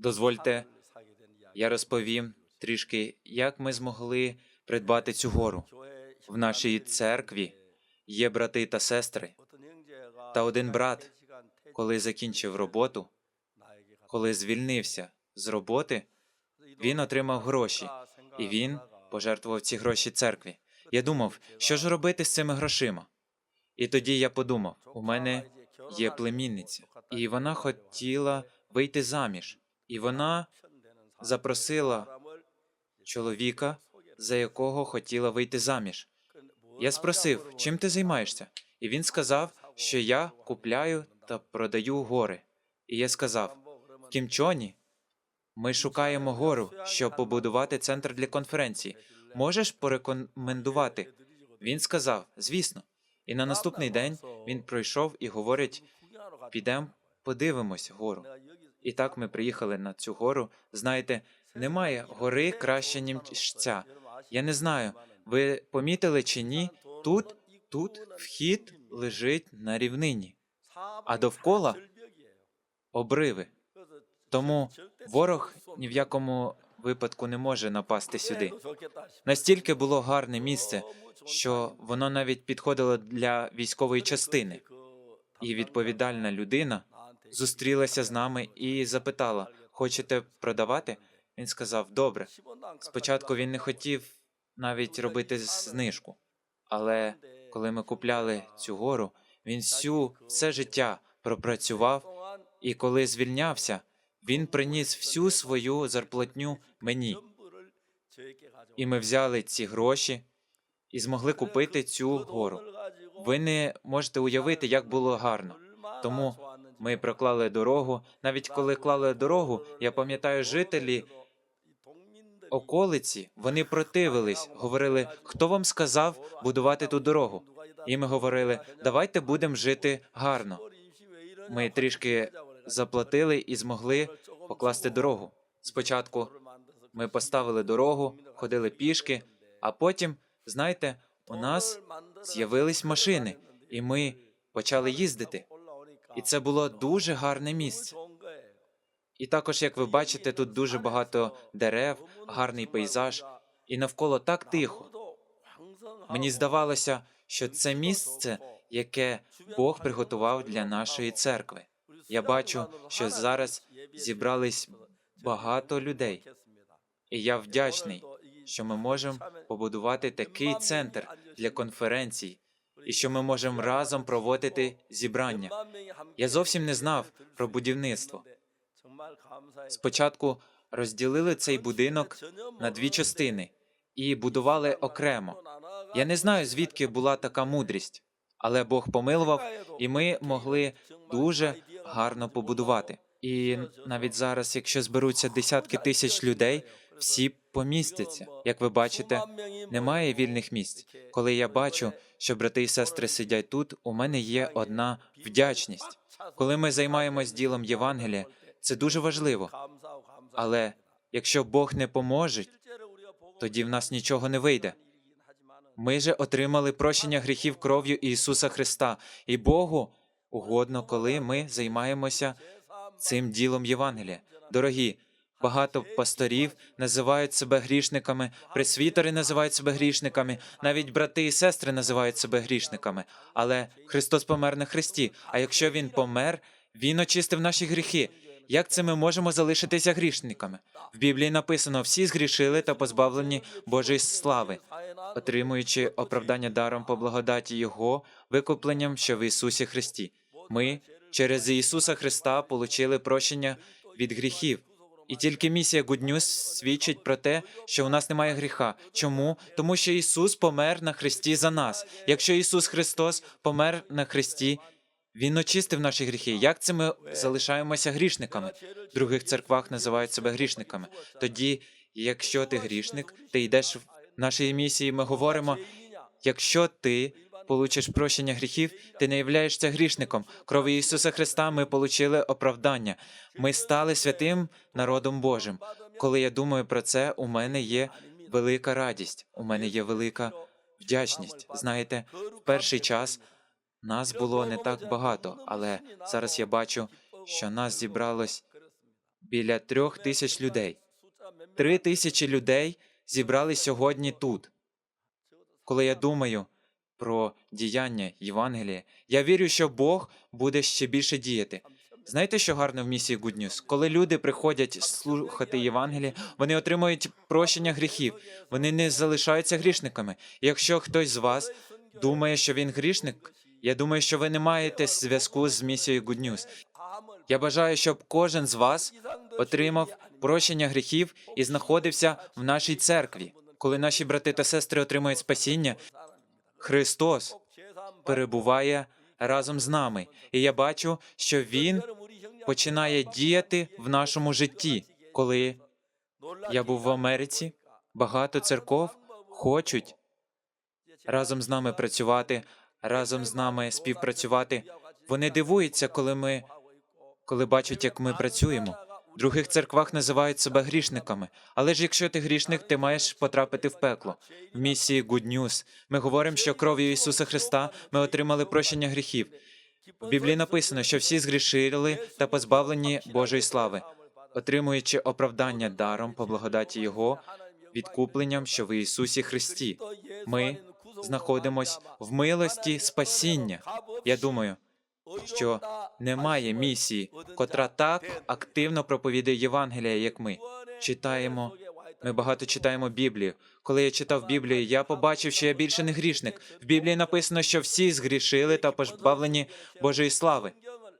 Дозвольте, я розповім трішки, як ми змогли придбати цю гору. В нашій церкві є брати та сестри. Та один брат, Коли закінчив роботу, коли звільнився з роботи, він отримав гроші, і він пожертвував ці гроші церкві. Я думав, що ж робити з цими грошима? І тоді я подумав: у мене є племінниця, і вона хотіла вийти заміж, і вона запросила чоловіка, за якого хотіла вийти заміж. Я спросив, чим ти займаєшся? І він сказав, що я купляю та продаю гори. І я сказав: в Кімчоні ми шукаємо гору, щоб побудувати центр для конференції. Можеш порекомендувати? Він сказав, звісно. І на наступний день він пройшов і говорить: підемо, подивимось гору. І так ми приїхали на цю гору. Знаєте, немає гори краще, ніж ця. Я не знаю, ви помітили чи ні? Тут, тут вхід лежить на рівнині, а довкола обриви. Тому ворог ні в якому випадку не може напасти сюди. Настільки було гарне місце, що воно навіть підходило для військової частини. І відповідальна людина зустрілася з нами і запитала: хочете продавати? Він сказав: добре. Спочатку він не хотів навіть робити знижку, але коли ми купляли цю гору, він всю все життя пропрацював, і коли звільнявся, він приніс всю свою зарплатню мені. І ми взяли ці гроші і змогли купити цю гору. Ви не можете уявити, як було гарно. Тому ми проклали дорогу. Навіть коли клали дорогу, я пам'ятаю, жителі околиці вони противились, говорили, хто вам сказав будувати ту дорогу. І ми говорили, давайте будемо жити гарно. Ми трішки заплатили і змогли покласти дорогу. Спочатку ми поставили дорогу, ходили пішки, а потім, знаєте, у нас з'явились машини, і ми почали їздити. І це було дуже гарне місце. І також, як ви бачите, тут дуже багато дерев, гарний пейзаж, і навколо так тихо. Мені здавалося, що це місце, яке Бог приготував для нашої церкви. Я бачу, що зараз зібрались багато людей, і я вдячний, що ми можемо побудувати такий центр для конференцій, і що ми можемо разом проводити зібрання. Я зовсім не знав про будівництво. Спочатку розділили цей будинок на дві частини і будували окремо. Я не знаю, звідки була така мудрість, але Бог помилував, і ми могли дуже гарно побудувати. І навіть зараз, якщо зберуться десятки тисяч людей, всі помістяться. Як ви бачите, немає вільних місць. Коли я бачу, що брати і сестри сидять тут, у мене є одна вдячність. Коли ми займаємось ділом Євангелія, це дуже важливо. Але якщо Бог не поможе, тоді в нас нічого не вийде. Ми же отримали прощення гріхів кров'ю Ісуса Христа, і Богу угодно, коли ми займаємося цим ділом Євангелія. Дорогі, багато пасторів називають себе грішниками, пресвітери називають себе грішниками, навіть брати і сестри називають себе грішниками. Але Христос помер на Христі. А якщо Він помер, Він очистив наші гріхи. Як це ми можемо залишитися грішниками? В Біблії написано: всі згрішили та позбавлені Божої слави, отримуючи оправдання даром по благодаті Його, викупленням, що в Ісусі Христі. Ми через Ісуса Христа получили прощення від гріхів. І тільки місія News свідчить про те, що у нас немає гріха. Чому? Тому що Ісус помер на Христі за нас. Якщо Ісус Христос помер на Христі, Він очистив наші гріхи. Як це ми залишаємося грішниками? В других церквах називають себе грішниками. Тоді, якщо ти грішник, ти йдеш в нашій місії. Ми говоримо: якщо ти получиш прощення гріхів, ти не являєшся грішником. Кров'ю Ісуса Христа ми получили оправдання. Ми стали святим народом Божим. Коли я думаю про це, у мене є велика радість, у мене є велика вдячність. Знаєте, в перший час нас було не так багато, але зараз я бачу, що нас зібралось біля трьох тисяч людей. Три тисячі людей зібрали сьогодні тут. Коли я думаю про діяння Євангелія, я вірю, що Бог буде ще більше діяти. Знаєте, що гарно в місії Good News? Коли люди приходять слухати Євангеліє, вони отримують прощення гріхів, вони не залишаються грішниками. Якщо хтось з вас думає, що він грішник, я думаю, що ви не маєте зв'язку з місією Good News. Я бажаю, щоб кожен з вас отримав прощення гріхів і знаходився в нашій церкві. Коли наші брати та сестри отримують спасіння, Христос перебуває разом з нами, і я бачу, що Він починає діяти в нашому житті. Коли я був в Америці, багато церков хочуть разом з нами працювати, разом з нами співпрацювати. Вони дивуються, коли ми коли бачать, як ми працюємо. Других церквах називають себе грішниками. Але ж якщо ти грішник, ти маєш потрапити в пекло. В місії Good News ми говоримо, що кров'ю Ісуса Христа ми отримали прощення гріхів. В Біблії написано, що всі згрішили та позбавлені Божої слави, отримуючи оправдання даром по благодаті Його, відкупленням, що в Ісусі Христі. Ми знаходимось в милості спасіння. Я думаю, що немає місії, котра так активно проповідує Євангелія, як ми. Читаємо, ми багато читаємо Біблію. Коли я читав Біблію, я побачив, що я більше не грішник. В Біблії написано, що всі згрішили та позбавлені Божої слави.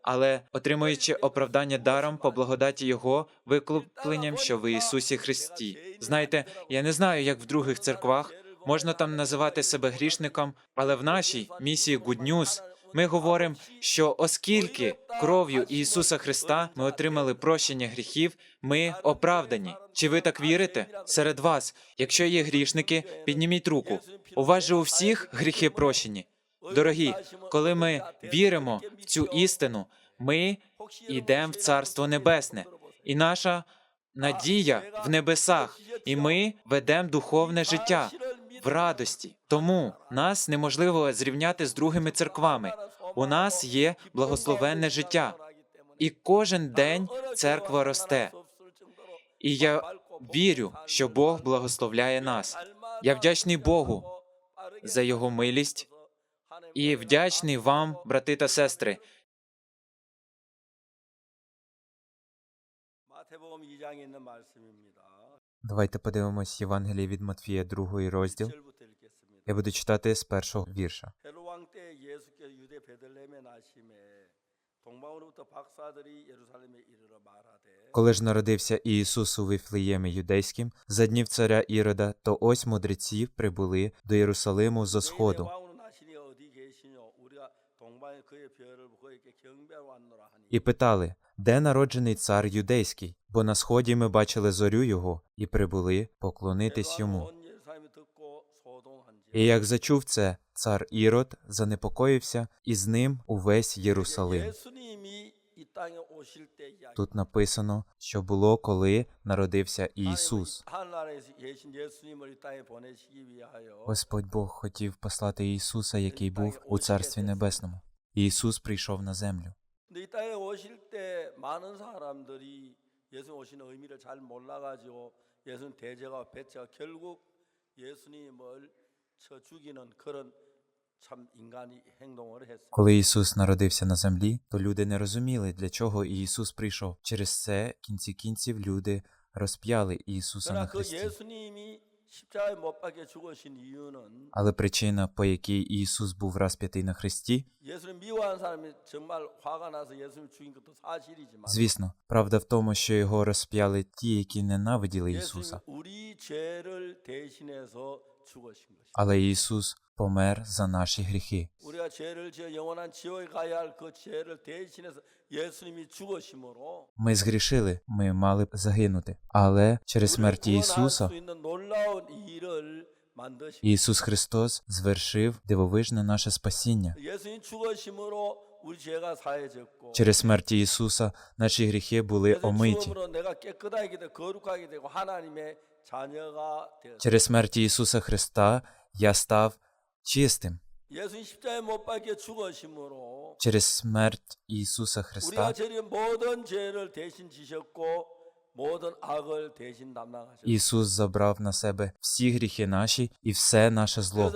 Але отримуючи оправдання даром по благодаті Його викупленням, що в Ісусі Христі. Знаєте, я не знаю, як в других церквах можна там називати себе грішником, але в нашій місії Good News ми говоримо, що оскільки кров'ю Ісуса Христа ми отримали прощення гріхів, ми оправдані. Чи ви так вірите? Серед вас, якщо є грішники, підніміть руку. У вас же у всіх гріхи прощені. Дорогі, коли ми віримо в цю істину, ми йдемо в Царство Небесне, і наша надія в небесах, і ми ведемо духовне життя в радості. Тому нас неможливо зрівняти з другими церквами. У нас є благословенне життя, і кожен день церква росте. І я вірю, що Бог благословляє нас. Я вдячний Богу за його милість і вдячний вам, брати та сестри. 마태복음 2장에 있는 말씀입니다. Давайте подивимось Євангеліє від Матфія, другий розділ. Я буду читати з першого вірша. Коли ж народився Ісус у Вифлеємі юдейським за днів царя Ірода, то ось мудреці прибули до Єрусалиму зо сходу. І питали де народжений цар юдейський, бо на сході ми бачили зорю його і прибули поклонитись йому. І як зачув це, цар Ірод занепокоївся і з ним увесь Єрусалим. Тут написано, що було коли народився Ісус. Господь Бог хотів послати Ісуса, який був у Царстві Небесному. Ісус прийшов на землю. 근데 이 땅에 오실 때 많은 사람들이 예수님 오시는 의미를 잘 몰라가지고 예수님 대제가 배째가 결국 예수님을 쳐 죽이는 그런 참 인간이 행동을 했어요. Коли Ісус народився на землі, то люди не розуміли, для чого Ісус прийшов. Через це, в кінці кінців, люди розп'яли Ісуса на 그 Але причина, по якій Ісус був розп'ятий на Христі, звісно, правда в тому, що його розп'яли ті, які ненавиділи Ісуса. Але Ісус помер за наші гріхи. Ми згрішили, ми мали б загинути. Але через смерть Ісуса Ісус Христос звершив дивовижне наше спасіння. Через смерть Ісуса наші гріхи були омиті. Через смерть Ісуса Христа я став чистим. Через смерть Ісуса Христа Ісус забрав на себе всі гріхи наші і все наше зло.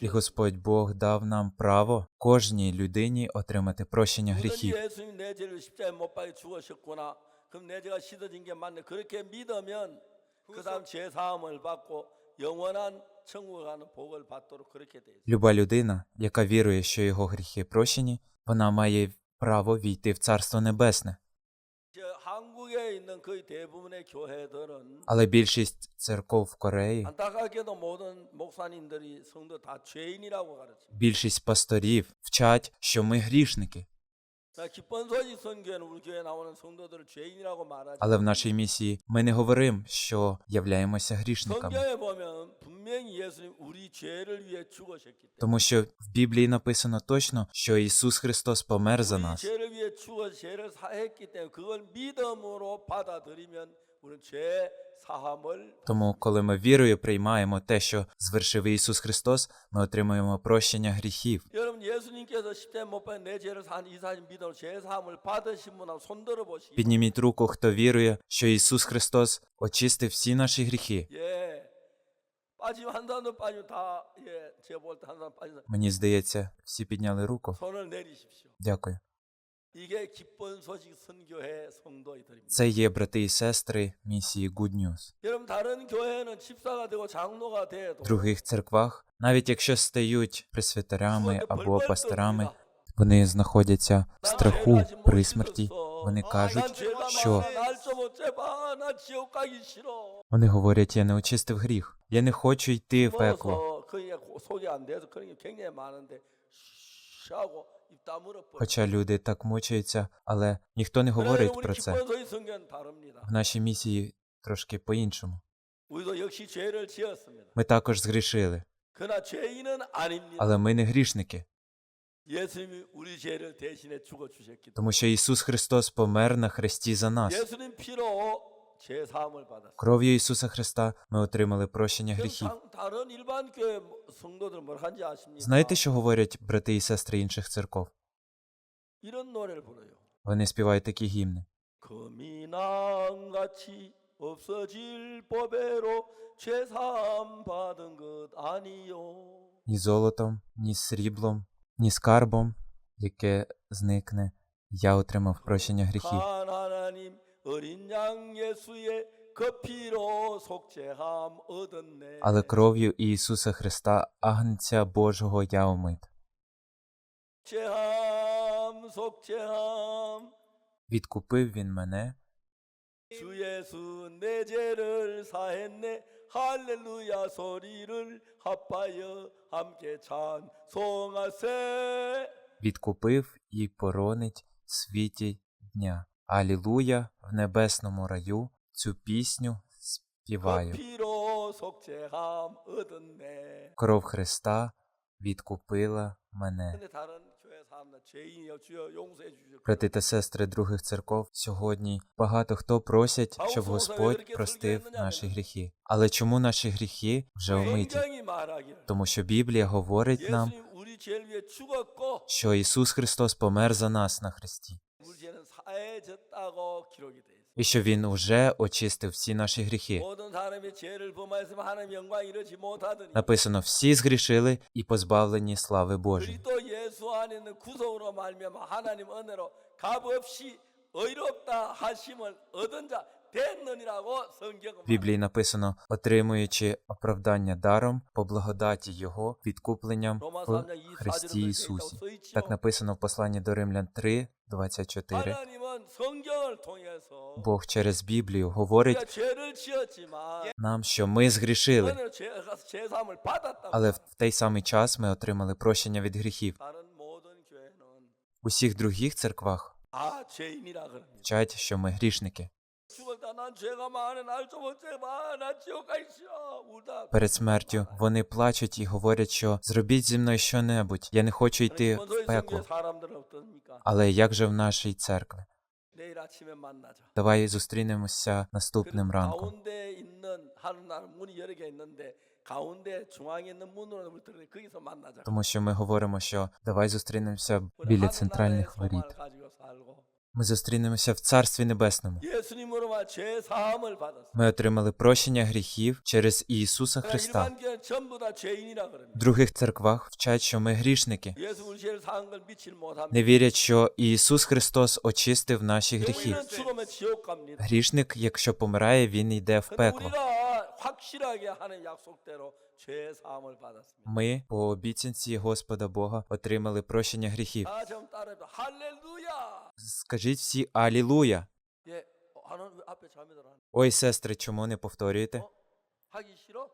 І Господь Бог дав нам право кожній людині отримати прощення гріхів. 예수님 내 죄를 십자가에 못 박혀 죽으셨구나. 그럼 내 죄가 씻어진 게 맞네. 그렇게 믿으면 그 다음 죄 사함을 받고 영원한 천국에 가는 복을 받도록 그렇게 돼 있어요. Люба людина, яка вірує, що його гріхи прощені, вона має право війти в Царство Небесне. 저 한국에 있는 거의 대부분의 교회들은 Але більшість церков в Кореї, 안타깝게도 모든 목사님들이 성도 다 죄인이라고 가르칩니다. більшість пасторів вчать, що ми грішники. Але в нашій місії ми не говоримо, що являємося грішниками. Тому що в Біблії написано точно, що Ісус Христос помер за нас. Тому, коли ми вірою приймаємо те, що звершив Ісус Христос, ми отримуємо прощення гріхів. Підніміть руку, хто вірує, що Ісус Христос очистив всі наші гріхи. Мені здається, всі підняли руку. Дякую. Це є брати і сестри місії Good News. В других церквах, навіть якщо стають присвятарями або пасторами, вони знаходяться в страху при смерті. Вони кажуть, що вони говорять, я не очистив гріх, я не хочу йти в пекло. Хоча люди так мучаються, але ніхто не говорить про це. В нашій місії трошки по-іншому. Ми також згрішили. Але ми не грішники. Тому що Ісус Христос помер на хресті за нас. Кров'ю Ісуса Христа ми отримали прощення гріхів. Знаєте, що говорять брати і сестри інших церков? Вони співають такі гімни. Ні золотом, ні сріблом, ні скарбом, яке зникне. Я отримав прощення гріхів 간 하나님 어린 양 예수의 그 피로 속죄함 얻었네. Але кров'ю Ісуса Христа, Агнця Божого, я омит. 죄함 속죄함 Відкупив він мене, 주 예수 내 죄를 사했네 할렐루야 소리를 합하여 함께 찬송하세 відкупив і поронить світі дня. Алілуя в небесному раю цю пісню співаю. Кров Христа відкупила мене. Брати та сестри других церков сьогодні багато хто просять, щоб Господь простив наші гріхи. Але чому наші гріхи вже омиті? Тому що Біблія говорить нам, що Ісус Христос помер за нас на Христі і що він уже очистив всі наші гріхи. Написано, всі згрішили і позбавлені слави Божої. В Біблії написано, отримуючи оправдання даром по благодаті Його відкупленням в Христі Ісусі. Так написано в посланні до Римлян 3, 24. Бог через Біблію говорить нам, що ми згрішили, але в той самий час ми отримали прощення від гріхів. Усіх других церквах вчать, що ми грішники. Перед смертю вони плачуть і говорять, що зробіть зі мною що-небудь. я не хочу йти в пекло. Але як же в нашій церкві? Давай зустрінемося наступним ранком. Тому що ми говоримо, що давай зустрінемося біля центральних воріт. Ми зустрінемося в Царстві Небесному. Ми отримали прощення гріхів через Ісуса Христа. В других церквах вчать, що ми грішники, не вірять, що Ісус Христос очистив наші гріхи. Грішник, якщо помирає, він йде в пекло. Ми по обіцянці Господа Бога отримали прощення гріхів. Скажіть всі Алілуя. Ой, сестри, чому не повторюєте?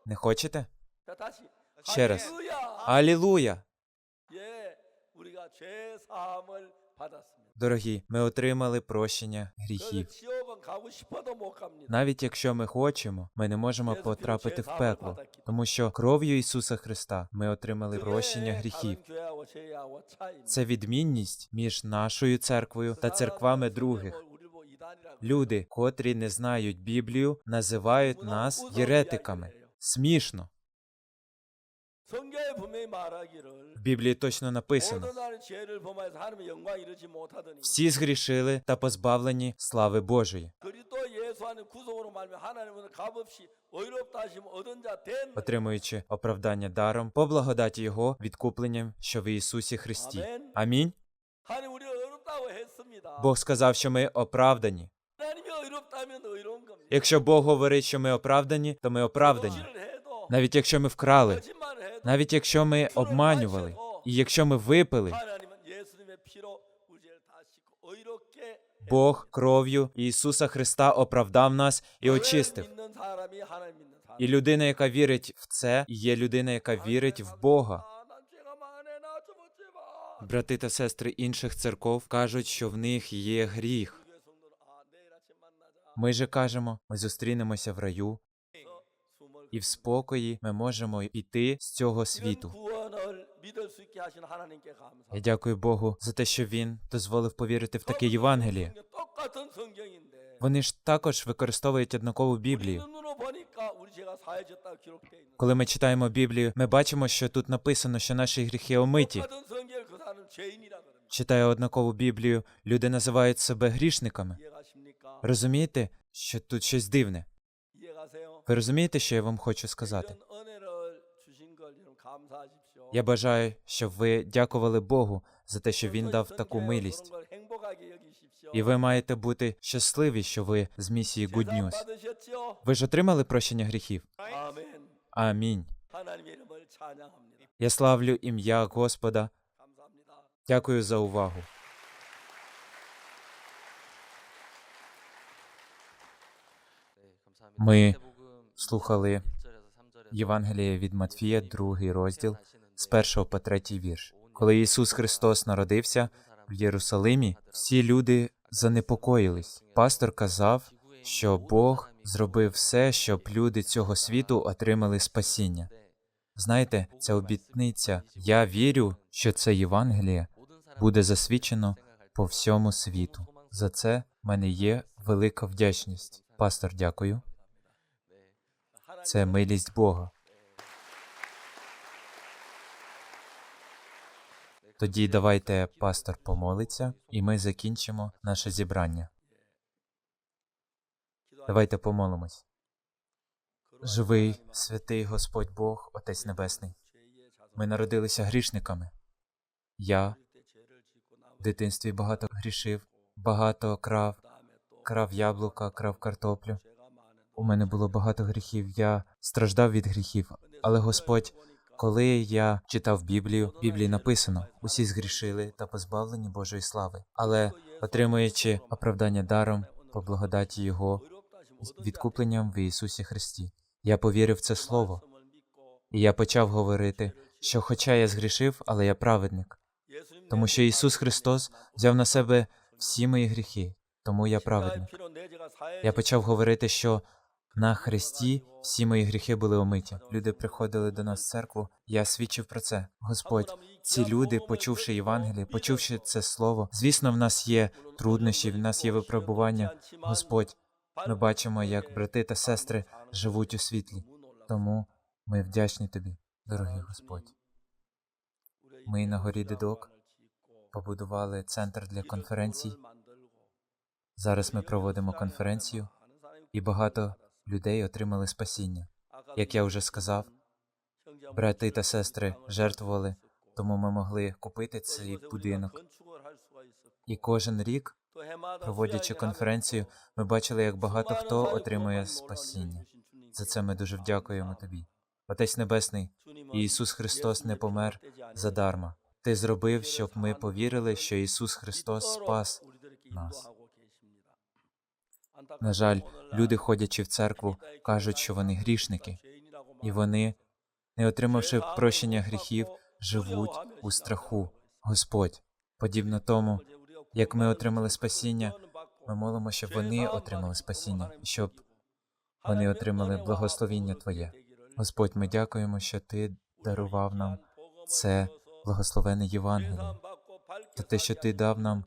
Не хочете? Ще раз. Алілуя. Дорогі, ми отримали прощення гріхів. Навіть якщо ми хочемо, ми не можемо потрапити в пекло, тому що кров'ю Ісуса Христа ми отримали прощення гріхів. Це відмінність між нашою церквою та церквами других. Люди, котрі не знають Біблію, називають нас єретиками. Смішно. В Біблії точно написано. Всі згрішили та позбавлені слави Божої. Отримуючи оправдання даром по благодаті Його відкупленням, що в Ісусі Христі. Амінь. Бог сказав, що ми оправдані. Якщо Бог говорить, що ми оправдані, то ми оправдані. Навіть якщо ми вкрали, навіть якщо ми обманювали, і якщо ми випили, Бог кров'ю Ісуса Христа оправдав нас і очистив. І людина, яка вірить в це, є людина, яка вірить в Бога. Брати та сестри інших церков кажуть, що в них є гріх. Ми же кажемо, ми зустрінемося в раю, і в спокої ми можемо піти з цього світу. Я дякую Богу за те, що він дозволив повірити в таке Євангеліє. Вони ж також використовують однакову Біблію. Коли ми читаємо Біблію, ми бачимо, що тут написано, що наші гріхи омиті. Читає однакову Біблію, люди називають себе грішниками. Розумієте, що тут щось дивне. Ви розумієте, що я вам хочу сказати? Я бажаю, щоб ви дякували Богу за те, що він дав таку милість. І ви маєте бути щасливі, що ви з місії Good News. Ви ж отримали прощення гріхів. Амінь. Я славлю ім'я Господа. Дякую за увагу. Ми слухали Євангеліє від Матфія, другий розділ, з першого по третій вірш. Коли Ісус Христос народився в Єрусалимі, всі люди занепокоїлись. Пастор казав, що Бог зробив все, щоб люди цього світу отримали спасіння. Знаєте, ця обітниця. Я вірю, що це Євангеліє буде засвідчено по всьому світу. За це в мене є велика вдячність. Пастор, дякую. Це милість Бога. Тоді давайте пастор помолиться, і ми закінчимо наше зібрання. Давайте помолимось. Живий, святий Господь Бог, Отець Небесний. Ми народилися грішниками. Я в дитинстві багато грішив, багато крав, крав яблука, крав картоплю. У мене було багато гріхів. Я страждав від гріхів. Але Господь, коли я читав Біблію, в Біблії написано: усі згрішили та позбавлені Божої слави. Але отримуючи оправдання даром по благодаті Його відкупленням в Ісусі Христі, я повірив це слово, і я почав говорити, що, хоча я згрішив, але я праведник, тому що Ісус Христос взяв на себе всі мої гріхи, тому я праведник. Я почав говорити, що на Христі всі мої гріхи були омиті. Люди приходили до нас в церкву. Я свідчив про це. Господь, ці люди, почувши Євангеліє, почувши це слово, звісно, в нас є труднощі, в нас є випробування. Господь, ми бачимо, як брати та сестри живуть у світлі. Тому Ми вдячні тобі, дорогий Господь. Ми на горі Дедок побудували центр для конференцій. Зараз ми проводимо конференцію, і багато людей отримали спасіння. Як я вже сказав, брати та сестри жертвували, тому ми могли купити цей будинок. І кожен рік, проводячи конференцію, ми бачили, як багато хто отримує спасіння. За це ми дуже вдякуємо тобі. Отець Небесний, Ісус Христос не помер задарма. Ти зробив, щоб ми повірили, що Ісус Христос спас нас. На жаль, люди, ходячи в церкву, кажуть, що вони грішники, і вони, не отримавши прощення гріхів, живуть у страху. Господь, подібно тому, як ми отримали спасіння, ми молимо, щоб вони отримали спасіння, щоб вони отримали благословіння Твоє. Господь, ми дякуємо, що Ти дарував нам це благословене Євангеліє, за те, що Ти дав нам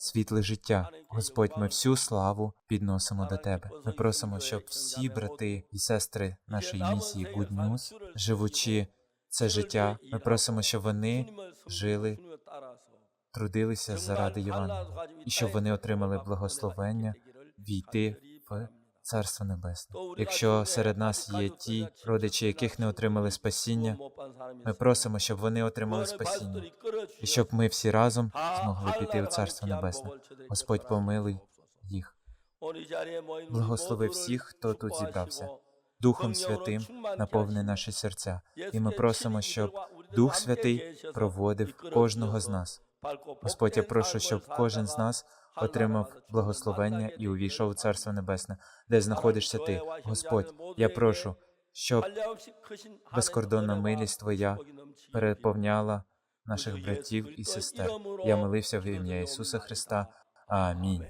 світле життя. Господь, ми всю славу підносимо до Тебе. Ми просимо, щоб всі брати і сестри нашої місії Good News, живучи це життя, ми просимо, щоб вони жили, трудилися заради Євангелія, і щоб вони отримали благословення війти в Царство Небесне. Якщо серед нас є ті родичі, яких не отримали спасіння, ми просимо, щоб вони отримали спасіння, і щоб ми всі разом змогли піти в Царство Небесне. Господь, помилуй їх. Благослови всіх, хто тут зібрався. Духом Святим наповни наші серця, і ми просимо, щоб Дух Святий проводив кожного з нас. Господь, я прошу, щоб кожен з нас отримав благословення і увійшов у Царство Небесне, де знаходишся ти. Господь, я прошу, щоб безкордонна милість Твоя переповняла наших братів і сестер. Я молився в ім'я Ісуса Христа. Амінь.